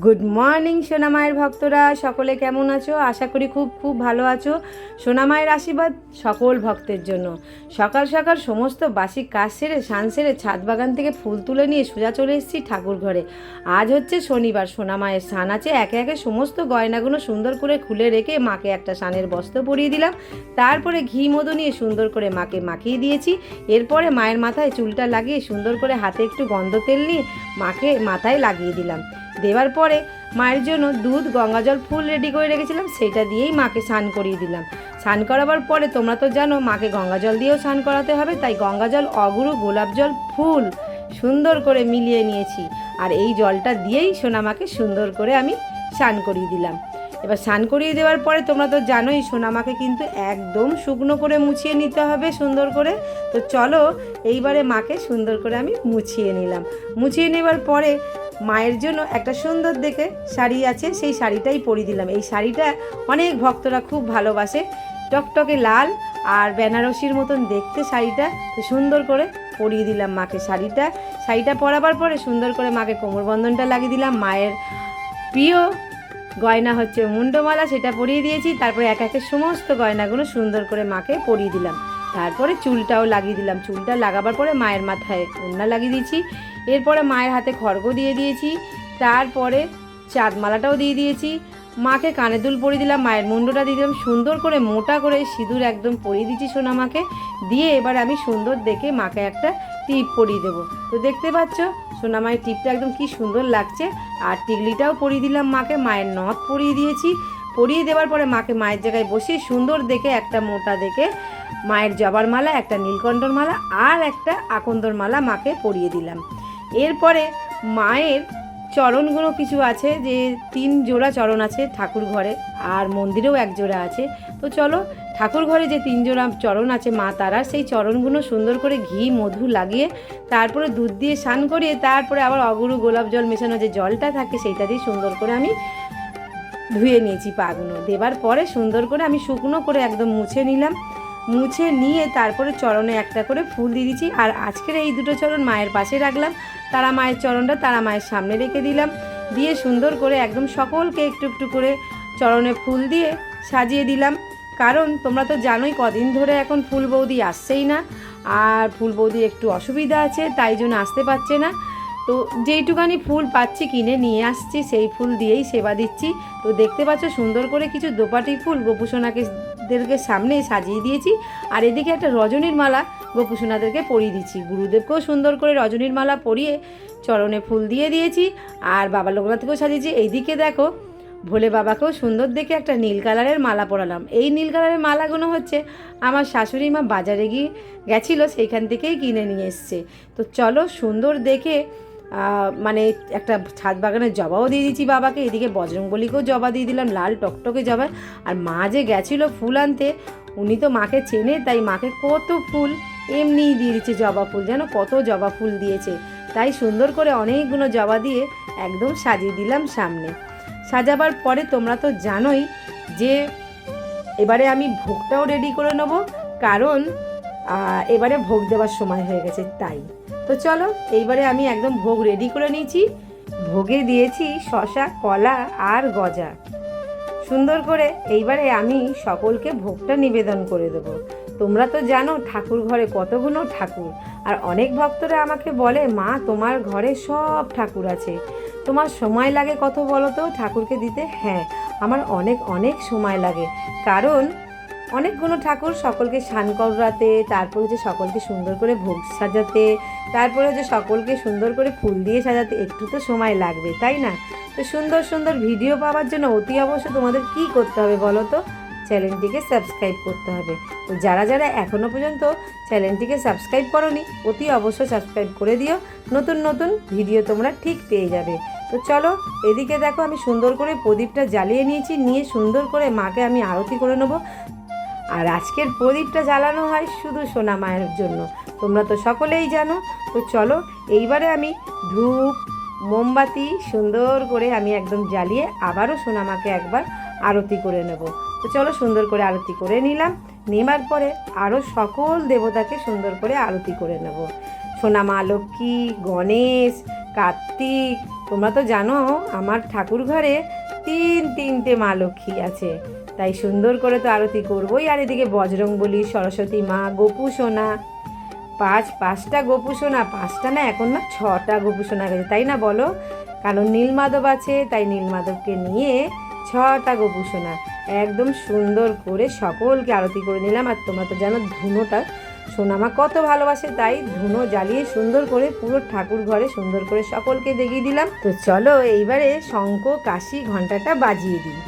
Good morning সোনামায়ের ভক্তরা। সকলে কেমন আছো? আশা করি খুব খুব ভালো আছো। সোনামায়ের আশীর্বাদ সকল ভক্তের জন্য। সকাল সকাল সমস্ত বাসি কাজ সেরে সান সেরে, ছাদ বাগান থেকে ফুল তুলে নিয়ে সোজা চলে এসেছি ঠাকুর ঘরে। আজ হচ্ছে শনিবার সোনামায়ের সান আছে। একে একে সমস্ত গয়নাগুলো সুন্দর করে খুলে রেখে মাকে একটা সানের বস্ত্র পরিয়ে দিলাম। তারপরে ঘি, মধু নিয়ে সুন্দর করে মাকে মাখিয়ে দিয়েছি। এরপরে মায়ের মাথায় চুলটা লাগিয়ে সুন্দর করে হাতে একটু গন্ধ তেল নিয়ে মাকে মাথায় লাগিয়ে দিলাম। দেওয়ার পরে মায়ের জন্য দুধ, গঙ্গাজল, ফুল রেডি করে রেখেছিলাম, সেটা দিয়েই মাকে স্নান করিয়ে দিলাম। স্নান করাবার পরে তোমরা তো জানো, মাকে গঙ্গাজল দিয়েও স্নান করাতে হবে, তাই গঙ্গাজল, অগুরু, গোলাপ জল, ফুল সুন্দর করে মিলিয়ে নিয়েছি। আর এই জলটা দিয়েই সোনামাকে সুন্দর করে আমি স্নান করিয়ে দিলাম। এবার স্নান করিয়ে দেওয়ার পরে তোমরা তো জানোই, সোনামাকে কিন্তু একদম শুকনো করে মুছিয়ে নিতে হবে সুন্দর করে। তো চলো, এইবারে মাকে সুন্দর করে আমি মুছিয়ে নিলাম। মুছিয়ে নেবার পরে মায়ের জন্য একটা সুন্দর দেখে শাড়ি আছে, সেই শাড়িটাই পরিয়ে দিলাম। এই শাড়িটা অনেক ভক্তরা খুব ভালোবাসে। টকটকে লাল আর বেনারসির মতন দেখতে শাড়িটা। তো সুন্দর করে পরিয়ে দিলাম মাকে শাড়িটা। শাড়িটা পরাবার পরে সুন্দর করে মাকে কোমরবন্ধনটা লাগিয়ে দিলাম। মায়ের প্রিয় গয়না হচ্ছে মুন্ডমালা, সেটা পরিয়ে দিয়েছি। তারপরে এক একের সমস্ত গয়নাগুলো সুন্দর করে মাকে পরিয়ে দিলাম। তারপরে চুলটাও লাগিয়ে দিলাম। চুলটা লাগাবার পরে মায়ের মাথায় ওড়না লাগিয়ে দিয়েছি। এরপরে মায়ের হাতে খড়গ দিয়ে দিয়েছি। তারপরে চাঁদমালাটাও দিয়ে দিয়েছি। মাকে কানে দুল পরিয়ে দিলাম, মায়ের মুন্ডটা দিয়ে দিলাম। সুন্দর করে মোটা করে সিঁদুর একদম পরিয়ে দিচ্ছি সোনা মাকে দিয়ে এবার আমি সুন্দর দেখে মাকে একটা টিপ পরিয়ে দেবো। তো দেখতে পাচ্ছ সোনা মায়ের টিপটা একদম কি সুন্দর লাগছে। আর টিকলিটাও পরিয়ে দিলাম মাকে, মায়ের নথ পরিয়ে দিয়েছি। পরিয়ে দেওয়ার পরে মাকে মায়ের জায়গায় বসিয়ে সুন্দর দেখে একটা মোটা দেখে মায়ের জবার মালা, একটা নীলকণ্ঠর মালা আর একটা আকন্দর মালা মাকে পরিয়ে দিলাম। এরপরে মায়ের চরণগুলো কিছু আছে যে তিন জোড়া চরণ আছে ঠাকুর ঘরে, আর মন্দিরেও এক জোড়া আছে। তো চলো ঠাকুর ঘরে যে তিন জোড়া চরণ আছে মা তারা সেই চরণগুলো সুন্দর করে ঘি, মধু লাগিয়ে তারপরে দুধ দিয়ে স্নান করিয়ে তারপরে আবার অগুরু গোলাপ জল মেশানো যে জলটা থাকে সেইটা দিয়ে সুন্দর করে আমি ধুয়ে নিয়েছি পাগুলো। দেবার পরে সুন্দর করে আমি শুকনো করে একদম মুছে নিলাম। মুছে নিয়ে তারপরে চরণে একটা করে ফুল দিয়ে দিচ্ছি আর আজকের এই দুটো চরণ মায়ের পাশে রাখলাম। তারা মায়ের চরণটা তারা মায়ের সামনে রেখে দিলাম। দিয়ে সুন্দর করে একদম সকলকে একটু একটু করে চরণে ফুল দিয়ে সাজিয়ে দিলাম। কারণ তোমরা তো জানোই কদিন ধরে এখন ফুল বৌদি আসছেই না, আর ফুল বৌদির একটু অসুবিধা আছে, তাই জন্য আসতে পারছে না। তো যেইটুকানি ফুল পাচ্ছি, কিনে নিয়ে আসছি, সেই ফুল দিয়েই সেবা দিচ্ছি। তো দেখতে পাচ্ছ, সুন্দর করে কিছু দোপাটি ফুল গোপুসোনাকে দেরকে সামনে সাজিয়ে দিয়েছি। আর এদিকে একটা রজনীর মালা গোপুসোনাদেরকে পরিয়ে দিচ্ছি। গুরুদেবকেও সুন্দর করে রজনীর মালা পরিয়ে চরণে ফুল দিয়ে দিয়েছি, আর বাবা লোকনাথকেও সাজিয়েছি। এইদিকে দেখো ভোলে বাবাকেও সুন্দর দেখে একটা নীল কালারের মালা পরালাম। এই নীল কালারের মালাগুলো হচ্ছে আমার শাশুড়ি মা বাজারে গিয়ে গেছিল, সেইখান থেকেই কিনে নিয়ে এসছে। তো চলো সুন্দর দেখে মানে একটা ছাদ বাগানের জবাও দিয়ে দিয়েছি বাবাকে, এদিকে বজরংবলিকেও জবা দিয়ে দিলাম, লাল টকটকে জবা। আর মা যে গেছিল ফুল আনতে, উনি তো মাকে চেনে, তাই মাকে কত ফুল এমনিই দিয়ে দিচ্ছে জবা ফুল, যেন কত জবা ফুল দিয়েছে। তাই সুন্দর করে অনেকগুলো জবা দিয়ে একদম সাজিয়ে দিলাম সামনে। সাজাবার পরে তোমরা তো জানোই যে এবারে আমি ভোগটাও রেডি করে নেব, কারণ এবারে ভোগ দেওয়ার সময় হয়ে গেছে, তাই। তো চলো, এইবারে আমি একদম ভোগ রেডি করে নিয়েছি। ভোগে দিয়েছি শশা, কলা আর গজা। সুন্দর করে এইবারে আমি সকলকে ভোগটা নিবেদন করে দেবো। তোমরা তো জানো ঠাকুর ঘরে কতগুলো ঠাকুর। আর অনেক ভক্তরা আমাকে বলে, মা, তোমার ঘরে সব ঠাকুর আছে। তোমার সময় লাগে কত বলো তো? ঠাকুরকে দিতে? হ্যাঁ আমার অনেক অনেক সময় লাগে। কারণ অনেকগুলো ঠাকুর সকলকে স্নান করাতে, তারপর হচ্ছে সকলকে সুন্দর করে ভোগ সাজাতে, তারপরে হচ্ছে সকলকে সুন্দর করে ফুল দিয়ে সাজাতে, একটু তো সময় লাগবে, তাই না? তো সুন্দর সুন্দর ভিডিও পাওয়ার জন্য অতি অবশ্য তোমাদের কি করতে হবে বলো তো? চ্যানেলটিকে সাবস্ক্রাইব করতে হবে। তো যারা যারা এখনও পর্যন্ত চ্যানেলটিকে সাবস্ক্রাইব করনি, অতি অবশ্যই সাবস্ক্রাইব করে দিও। নতুন নতুন ভিডিও তোমরা ঠিক পেয়ে যাবে। তো চলো, এদিকে দেখো আমি সুন্দর করে প্রদীপটা জ্বালিয়ে নিয়েছি, নিয়ে সুন্দর করে মাকে আমি আরতি করে নেব। আর আজকের প্রদীপটা জ্বালানো হয় শুধু সোনা মায়ের জন্য। তোমরা তো সকলেই জানো। তো চলো, এইবারে আমি ধূপ, মোমবাতি সুন্দর করে আমি একদম জ্বালিয়ে আবারও সোনামাকে একবার আরতি করে নেব। তো চলো সুন্দর করে আরতি করে নিলাম। নেবার পরে আরও সকল দেবতাকে সুন্দর করে আরতি করে নেব। সোনামা লক্ষ্মী, গণেশ, কার্তিক, তোমরা তো জানো আমার ঠাকুর ঘরে তিন তিনটে মা লক্ষ্মী আছে। তাই সুন্দর করে তো আরতি করবোই। আর এদিকে বজরং বলি সরস্বতী মা, গোপু সোনা। পাঁচ, পাঁচটা গোপু সোনা, পাঁচটা না এখন না ছটা গোপু সোনা গেছে। তাই না বলো? কারণ নীলমাধব আছে, তাই নীলমাধবকে নিয়ে ছটা গোপু সোনা একদম সুন্দর করে সকলকে আরতি করে নিলাম, আর তোমরা তো জানো ধুনোটা সোনামা কত ভালোবাসে, তাই ধুনো জ্বালিয়ে সুন্দর করে পুরো ঠাকুর ঘরে সুন্দর করে সকলকে দেখিয়ে দিলাম। তো চলো এইবারে শঙ্খ কাশি ঘন্টাটা বাজিয়ে দিই।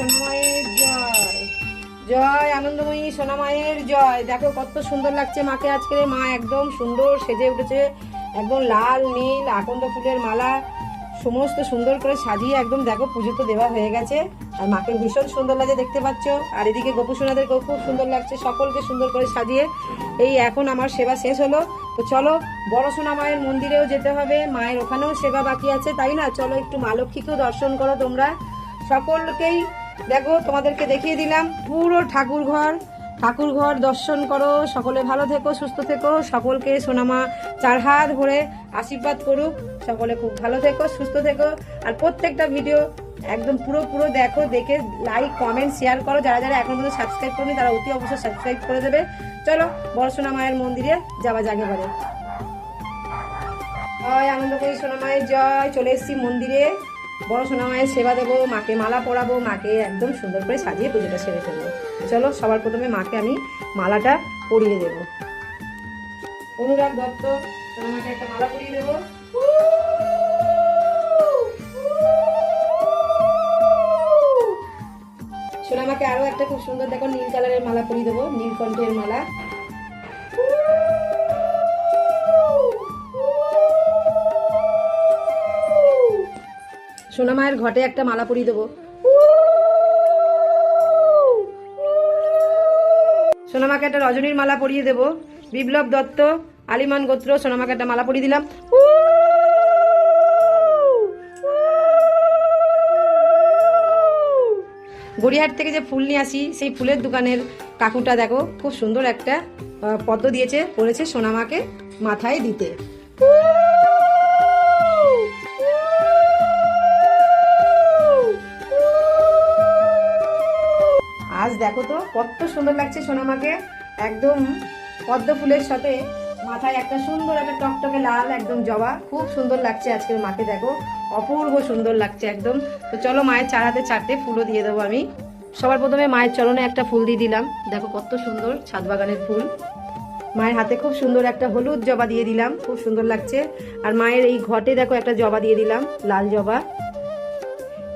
সোনামায়ের জয়। জয়, আনন্দময়ী সোনামায়ের জয়। দেখো কত সুন্দর লাগছে মাকে আজকে। মা একদম সুন্দর সেজে উঠেছে। একদম লাল, নীল, আকন্দ ফুলের মালা সমস্ত সুন্দর করে সাজিয়ে একদম দেখো পুজো তো দেওয়া হয়ে গেছে। আর মাকে ভীষণ সুন্দর লাগে দেখতে পাচ্ছ? আর এদিকে গোপুসোনাদেরকেও খুব সুন্দর লাগছে, সকলকে সুন্দর করে সাজিয়ে। এই এখন আমার সেবা শেষ হলো। তো চলো, বড় সোনা মায়ের মন্দিরেও যেতে হবে। মায়ের ওখানেও সেবা বাকি আছে। তাই না? চলো একটু মা লক্ষ্মীকেও দর্শন করো তোমরা। সকলকেই দেখো, তোমাদেরকে দেখিয়ে দিলাম পুরো ঠাকুর ঘর ঠাকুর ঘর দর্শন করো, সকলে ভালো থেকো, সুস্থ থেকো, সকলকে সোনামা চার হাত ভরে আশীর্বাদ করুক। সকলে খুব ভালো থেকো, সুস্থ থেকো। আর প্রত্যেকটা ভিডিও একদম পুরো পুরো দেখো, দেখে লাইক কমেন্ট শেয়ার করো। যারা যারা এখন পর্যন্ত সাবস্ক্রাইব করনি, তারা অতি অবশ্যই সাবস্ক্রাইব করে দেবে। চলো, বড় সোনা মায়ের মন্দিরে যাওয়া যাকে পারে জয়, আনন্দ করি সোনা মায়ের, জয়। চলে এসেছি মন্দিরে। বড় সোনা মায়ের সেবা দেবো, মাকে মালা পরাবো, মাকে একদম সুন্দর করে সাজিয়ে পুজোটা সেরে ফেলব। চলো, সবার প্রথমে মাকে আমি মালাটা পরিয়ে দেবো। অনুরাগ দত্ত সোনা মাকে একটা মালা পরিয়ে দেবো। সোনামাকে আরও একটা খুব সুন্দর দেখো, নীল কালারের মালা পরিয়ে দেবো, নীলকণ্ঠের মালা। সোনামায়ের ঘটে একটা মালা পরিয়ে দেবো। সোনামাকে একটা রজনীর মালা পরিয়ে দেবো। বিপ্লব দত্ত, আলিমান গোত্র, সোনামাকে একটা মালা পরিয়ে দিলাম। গড়িয়াহাট থেকে যে ফুল নিয়ে আসি, সেই ফুলের দোকানের কাকুটা দেখো, খুব সুন্দর একটা পদ্ম দিয়েছে, পড়েছে সোনামাকে মাথায় দিতে। দেখো তো, কত সুন্দর লাগছে সোনামাকে। একদম পদ্ম ফুলের সাথে মাথায় একটা সুন্দর একটা টকটকে লাল একদম জবা। খুব সুন্দর লাগছে আজকের মাকে, দেখো। অপূর্ব সুন্দর লাগছে একদম। তো চলো মায়ের চার হাতে চারটে ফুলও দিয়ে দেবো আমি। সবার প্রথমে মায়ের চরণে একটা ফুল দিয়ে দিলাম। দেখো কত সুন্দর ছাদ বাগানের ফুল। মায়ের হাতে খুব সুন্দর একটা হলুদ জবা দিয়ে দিলাম। খুব সুন্দর লাগছে। আর মায়ের এই ঘটে দেখো একটা জবা দিয়ে দিলাম, লাল জবা।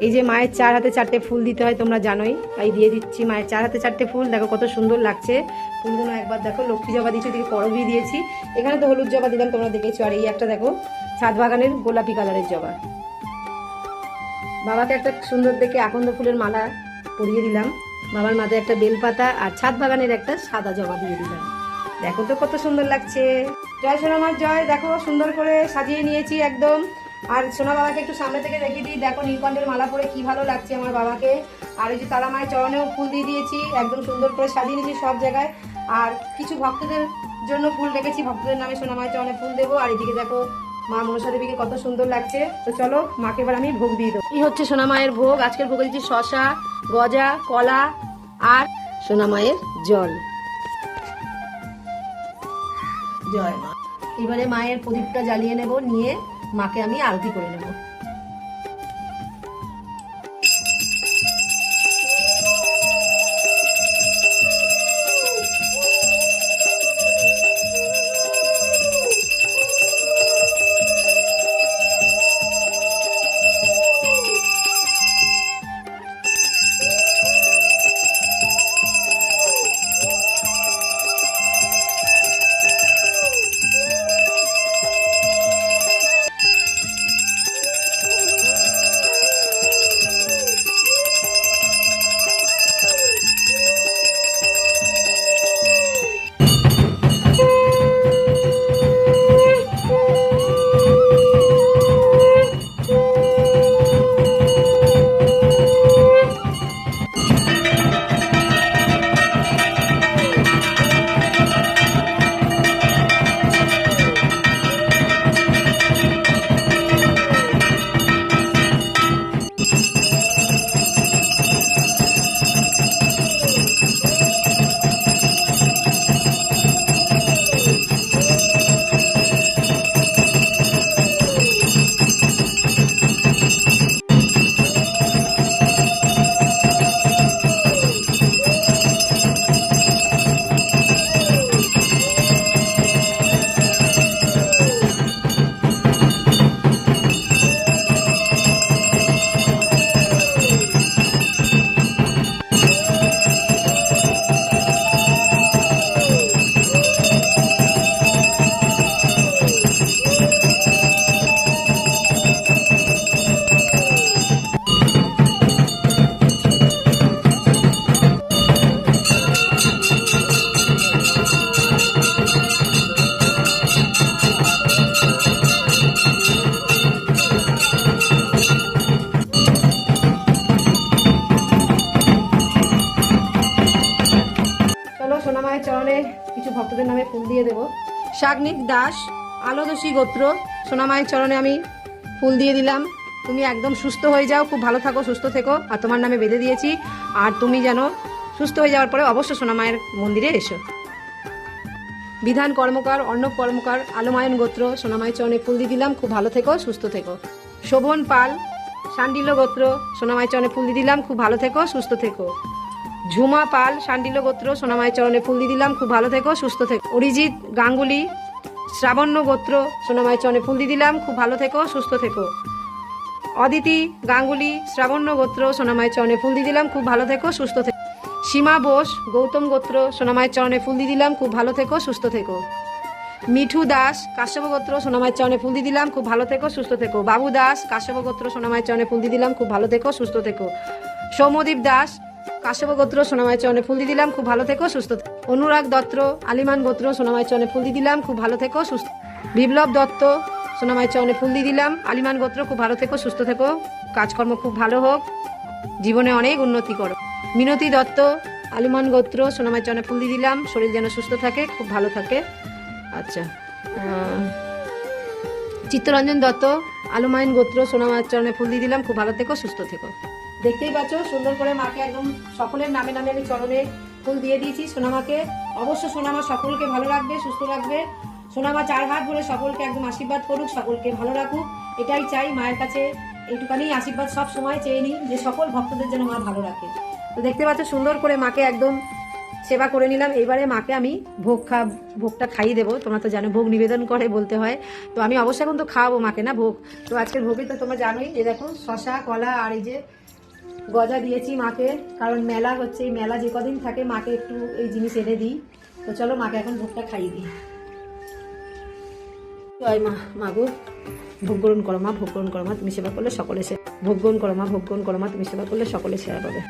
এই যে মায়ের চার হাতে চারটে ফুল দিতে হয়, তোমরা জানোই। তাই দিয়ে দিচ্ছি মায়ের চার হাতে চারটে ফুল। দেখো কত সুন্দর লাগছে। ফুলগুলো একবার দেখো, লক্ষ্মী জবা দিয়েছি দিকে করবি দিয়েছি। এখানে তো হলুদ জবা দিলাম, তোমরা দেখেছ। আর এই একটা দেখো, ছাদ বাগানের গোলাপি কালারের জবা। বাবাকে একটা সুন্দর দেখে আকন্দ ফুলের মালা পরিয়ে দিলাম। বাবার মাথায় একটা বেলপাতা আর ছাদ বাগানের একটা সাদা জবা দিয়ে দিলাম। দেখো তো কত সুন্দর লাগছে। জয় সোনামার জয়। দেখো, সুন্দর করে সাজিয়ে নিয়েছি একদম। আর সোনা বাবাকে একটু সামনে থেকে রেখে দিই। দেখো, নীলকণ্ঠের মালা পরে কি ভালো লাগছে আমার বাবাকে। আর এই যে তারা মায়ের চরণেও ফুল দিয়ে দিয়েছি, একদম সুন্দর করে সাজিয়ে নিয়েছি সব জায়গায়। আর কিছু ভক্তদের জন্য ফুল রেখেছি, ভক্তদের নামে সোনা মায়ের চরণে ফুল দেবো। আর এদিকে দেখো, মা মনসা দেবীকে কত সুন্দর লাগছে। তো চলো, মাকে এবার আমি ভোগ দিয়ে দেবো। এই হচ্ছে সোনা মায়ের ভোগ। আজকের ভোগে দিচ্ছি শশা, গজা, কলা আর সোনা মায়ের জল। জয় মা। এবারে মায়ের প্রদীপটা জ্বালিয়ে নেব, নিয়ে মাকে আমি আলতি করে নেব। ভক্তদের নামে ফুল দিয়ে দেবো। শাগনিক দাস, আলোদোষী গোত্র, সোনামায়ের চরণে আমি ফুল দিয়ে দিলাম। তুমি একদম সুস্থ হয়ে যাও, খুব ভালো থাকো, সুস্থ থেকো। আর তোমার নামে বেঁধে দিয়েছি। আর তুমি যেন সুস্থ হয়ে যাওয়ার পরে অবশ্য সোনামায়ের মন্দিরে এসো। বিধান কর্মকার, অর্ণব কর্মকার, আলোমায়ন গোত্র, সোনামায়ের চরণে ফুল দিয়ে দিলাম। খুব ভালো থেকো, সুস্থ থেকো। শোভন পাল শান্ডিল্য গোত্র, সোনামায়ের চরণে ফুল দিয়ে দিলাম। খুব ভালো থেকো, সুস্থ থেকো। ঝুমা, পাল, শান্ডিল্য গোত্র সোনামায়ের চরণে ফুল দিয়ে দিলাম। খুব ভালো থেকো, সুস্থ থেকো। অরিজিৎ, গাঙ্গুলি, শ্রাবণ্য গোত্র সোনামায়ের চরণে ফুল দিয়ে দিলাম। খুব ভালো থেকো, সুস্থ থেকো। অদিতি, গাঙ্গুলি, শ্রাবণ্য গোত্র সোনামায়ের চরণে ফুল দিয়ে দিলাম। খুব ভালো থেকো, সুস্থ থেকো। সীমা বোস, গৌতম গোত্র সোনামায়ের চরণে ফুল দিয়ে দিলাম। খুব ভালো থেকো, সুস্থ থেকো। মিঠু দাস, কাশ্যপ গোত্র সোনামায়ের চরণে ফুল দিয়ে দিলাম। খুব ভালো থেকো, সুস্থ থেকো। বাবু দাস, কাশ্যপ গোত্র সোনামায়ের চরণে ফুল দিয়ে দিলাম। খুব ভালো থেকো, সুস্থ থেকো। সৌমদীপ দাস কাশ্যপ গোত্র সোনামায়ের চরণে ফুল দিয়ে দিলাম, খুব ভালো থেকো, সুস্থ থেকো। অনুরাগ দত্ত, আলিমান গোত্র সোনামায়ের চরণে ফুল দিয়ে দিলাম, খুব ভালো থেকো, সুস্থ বিপ্লব দত্ত সোনামায়ের চরণে ফুল দিয়ে দিলাম, আলিমান গোত্র, খুব ভালো থেকো, সুস্থ থেকো, কাজকর্ম খুব ভালো হোক, জীবনে অনেক উন্নতি করো। মিনতি দত্ত, আলিমান গোত্র সোনামায়ের চরণে ফুল দিয়ে দিলাম, শরীর যেন সুস্থ থাকে, খুব ভালো থাকে। আচ্ছা চিত্তরঞ্জন দত্ত, আলুমাইন গোত্র সোনামায়ের চরণে ফুল দিয়ে দিলাম, খুব ভালো থেকো, সুস্থ থেকো। দেখতেই পাচ্ছ, সুন্দর করে মাকে একদম সকলের নামে নামে আমি চরণে ফুল দিয়ে দিয়েছি। সোনামাকে অবশ্য সোনামা সকলকে ভালো রাখবে, সুস্থ রাখবে। সোনামা চার হাত ধরে সকলকে একদম আশীর্বাদ করুক, সকলকে ভালো রাখুক। এটাই চাই, মায়ের কাছে এইটুকানি আশীর্বাদ সব সময় চেয়ে নিই যে সকল ভক্তদের যেন মা ভালো রাখে। তো দেখতে পাচ্ছ, সুন্দর করে মাকে একদম সেবা করে নিলাম। এইবারে মাকে আমি ভোগ খা, ভোগটা খাইয়ে দেবো। তোমরা তো জানো, ভোগ নিবেদন করে বলতে হয়। তো আমি অবশ্যই এখন তো খাওয়াবো মাকে না ভোগ? তো আজকের ভোগে তো তোমরা জানোই যে দেখো শশা, কলা আর এই যে গজা দিয়েছি মাকে কারণ মেলা হচ্ছে এই মেলা যে কদিন থাকে মাকে একটু এই জিনিস এনে দিই তো চলো মাকে এখন ভোগটা খাইয়ে দিই জয় মা মাগো ভোগ গ্রহণ করো মা ভোগ গ্রহণ করো মা তুমি সেবা করলে সকলে সে ভোগ গ্রহণ করো মা ভোগ গ্রহণ করো মা তুমি সেবা করলে সকলে সেবা পাবে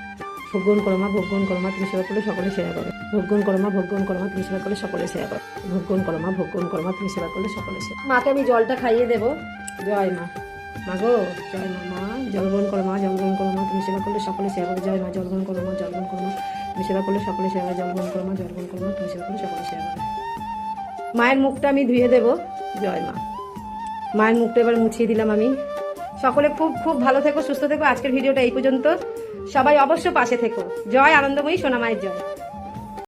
ভোগ গ্রহণ করো মা ভোগ গ্রহণ করো মা তুমি সেবা করলে সকলে সেবা পাবে ভোগ গ্রহণ করো মা ভোগ গ্রহণ করো মা তুমি সেবা করলে সকলে সেবা পাবে ভোগ গ্রহণ করো মা ভোগ গ্রহণ করো মা তুমি সেবা করলে সকলে সেবা মাকে আমি জলটা খাইয়ে দেবো জয় মা মা গো জয় মা মা জল গ্রহণ করো মা জল গ্রহণ করো মা, তুমি সেবা করলে সকলে সেবা জয় মা জল গ্রহণ করো মা জল গ্রহণ করো মা, তুমি সেবা করলে সকলে সেবা পাবে জল গ্রহণ করো মা জল গ্রহণ করো মা, তুমি সেবা করলে সকলে সেবা। মায়ের মুখটা আমি ধুয়ে দেবো, জয় মা। মায়ের মুখটা এবার মুছিয়ে দিলাম আমি। সকলে খুব খুব ভালো থেকো, সুস্থ থেকো, আজকের ভিডিওটা এই পর্যন্ত। সবাই অবশ্য পাশে থেকো। জয় আনন্দময়ী, সোনামায়ের জয়।